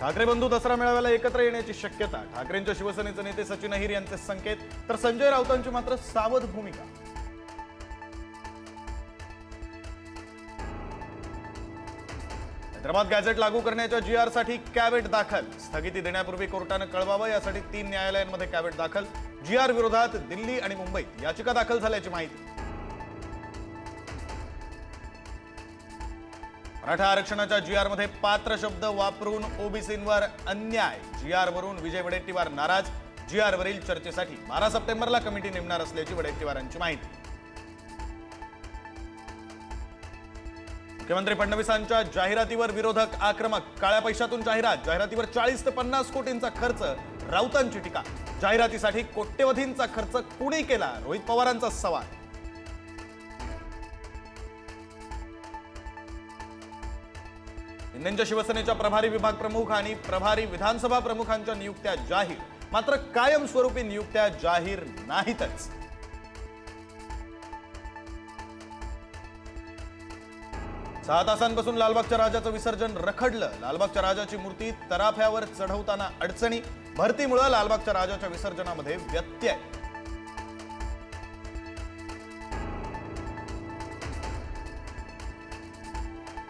ठाकरे बंधू दसरा मेळाव्याला एकत्र येण्याची शक्यता. ठाकरेंच्या शिवसेनेचे नेते सचिन अहिर यांचे संकेत. तर संजय राऊतांची मात्र सावध भूमिका. हैदराबाद गॅझेट लागू करण्याच्या जी आरसाठी कॅवेट दाखल. स्थगिती देण्यापूर्वी कोर्टानं कळवावं यासाठी तीन न्यायालयांमध्ये कॅवेट दाखल. जी आर विरोधात दिल्ली आणि मुंबईत याचिका दाखल झाल्याची माहिती. मराठा आरक्षणाच्या जी आरमध्ये पात्र शब्द वापरून ओबीसींवर अन्याय. जी आर वरून विजय वडेट्टीवार नाराज. जी आर वरील चर्चेसाठी बारा सप्टेंबरला कमिटी नेमणार असल्याची वडेट्टीवारांची माहिती. मुख्यमंत्री फडणवीसांच्या जाहिरातीवर विरोधक आक्रमक. काळ्या पैशातून जाहिरात. जाहिरातीवर चाळीस ते पन्नास कोटींचा खर्च. राऊतांची टीका. जाहिरातीसाठी कोट्यवधींचा खर्च कुणी केला? रोहित पवारांचा सवाल. इंधनच्या शिवसेनेच्या प्रभारी विभाग प्रमुख आणि प्रभारी विधानसभा प्रमुखांच्या नियुक्त्या जाहीर. मात्र कायमस्वरूपी नियुक्त्या जाहीर नाहीतच. सहा तासांपासून लालबागच्या राजाचं विसर्जन रखडलं. लालबागच्या राजाची मूर्ती तराफ्यावर चढवताना अडचणी. भरतीमुळे लालबागच्या राजाच्या विसर्जनामध्ये व्यत्यय.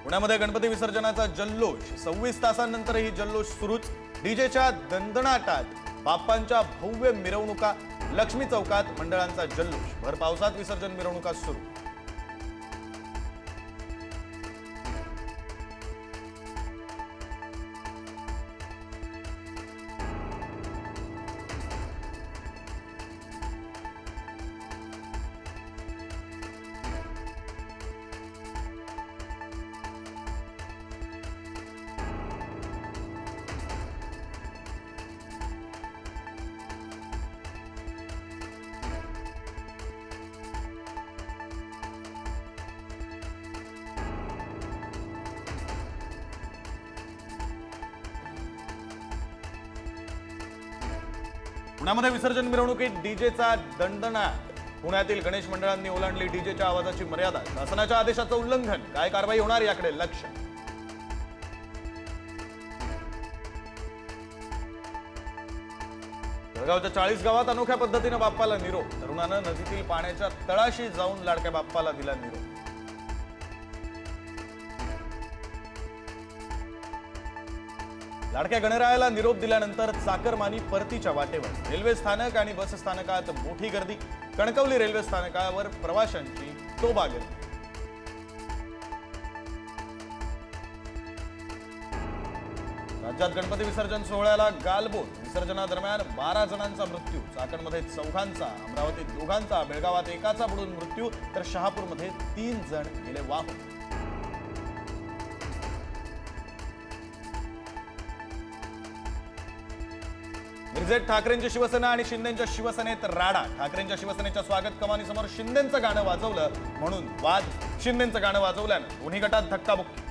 पुण्यामध्ये गणपती विसर्जनाचा जल्लोष. सव्वीस तासांनंतरही जल्लोष सुरूच. डीजेच्या दणदणाटात बाप्पांच्या भव्य मिरवणुका. लक्ष्मी चौकात मंडळांचा जल्लोष. भर पावसात विसर्जन मिरवणुका सुरू. पुण्यामध्ये विसर्जन मिरवणुकीत डीजेचा दंडना पुण्यातील गणेश मंडळांनी ओलांडली डीजेच्या आवाजाची मर्यादा. शासनाच्या आदेशाचं उल्लंघन. काय कारवाई होणार याकडे लक्ष? जळगावच्या चाळीस गावात अनोख्या पद्धतीनं बाप्पाला निरोप. तरुणानं नदीतील पाण्याच्या तळाशी जाऊन लाडक्या बाप्पाला दिला निरोप. लाडक्या गणरायाला निरोप दिल्यानंतर चाकरमानी परतीच्या वाटेवर. रेल्वे स्थानक आणि बस स्थानकात मोठी गर्दी. कणकवली रेल्वे स्थानकावर प्रवाशांची तोबा गर्दी राज्यात गणपती विसर्जन सोहळ्याला गालबोट. विसर्जनादरम्यान बारा जणांचा मृत्यू. चाकणमध्ये चौघांचा अमरावतीत दोघांचा बेळगावात एकाचा बुडून मृत्यू. तर शहापूरमध्ये तीन जण गेले वाहून. मिरजेत ठाकरेंची शिवसेना आणि शिंदेच्या शिवसेनेत राडा. ठाकरेंच्या शिवसेनेच्या स्वागत कमानीसमोर शिंदेचं गाणं वाजवलं म्हणून वाद. शिंदेचं गाणं वाजवल्यानं दोन्ही गटात धक्काबुक्की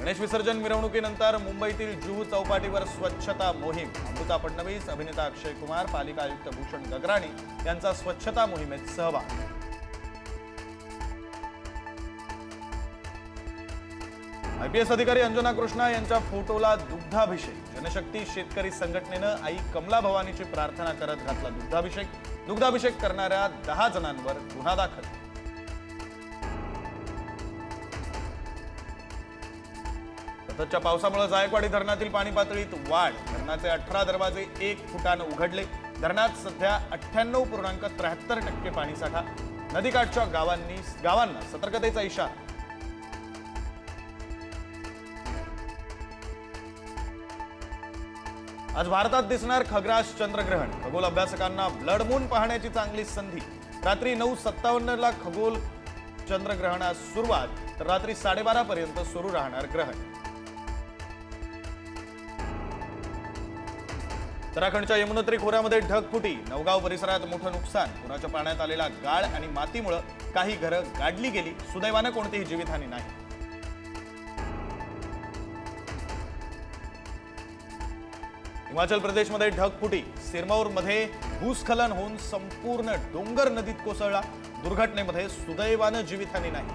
गणेश विसर्जन मिरवणुकीनंतर मुंबईतील जुहू चौपाटीवर स्वच्छता मोहीम. अमृता फडणवीस अभिनेता अक्षय कुमार पालिका आयुक्त भूषण गगराणी यांचा स्वच्छता मोहिमेत सहभाग. आयपीएस अधिकारी अंजना कृष्णा यांच्या फोटोला दुग्धाभिषेक. जनशक्ती शेतकरी संघटनेनं आई कमला भवानीची प्रार्थना करत घातला दुग्धाभिषेक. दुग्धाभिषेक करणाऱ्या दहा जणांवर गुन्हा दाखल. सततच्या पावसामुळे जायकवाडी धरणातील पाणी पातळीत वाढ. धरणाचे अठरा दरवाजे एक फुटानं उघडले. धरणात सध्या अठ्ठ्याण्णव पूर्णांक त्र्याहत्तर टक्के पाणीसाठा. नदीकाठच्या गावांनी गावांना सतर्कतेचा इशारा. आज भारतात दिसणार खग्रास चंद्रग्रहण. खगोल अभ्यासकांना ब्लड मून पाहण्याची चांगली संधी. रात्री नऊ सत्तावन्नला खगोल चंद्रग्रहणास सुरुवात तर रात्री साडेबारा पर्यंत सुरू राहणार ग्रहण. उत्तराखंडच्या यमुनोत्री खोऱ्यामध्ये ढगफुटी नवगाव परिसरात मोठं नुकसान. पुराच्या पाण्यात आलेला गाळ आणि मातीमुळं काही घरं गाडली गेली. सुदैवानं कोणतीही जीवितहानी नाही. हिमाचल प्रदेशमध्ये ढगफुटी. सिरमौरमध्ये भूस्खलन होऊन संपूर्ण डोंगर नदीत कोसळला. दुर्घटनेमध्ये सुदैवानं जीवितहानी नाही.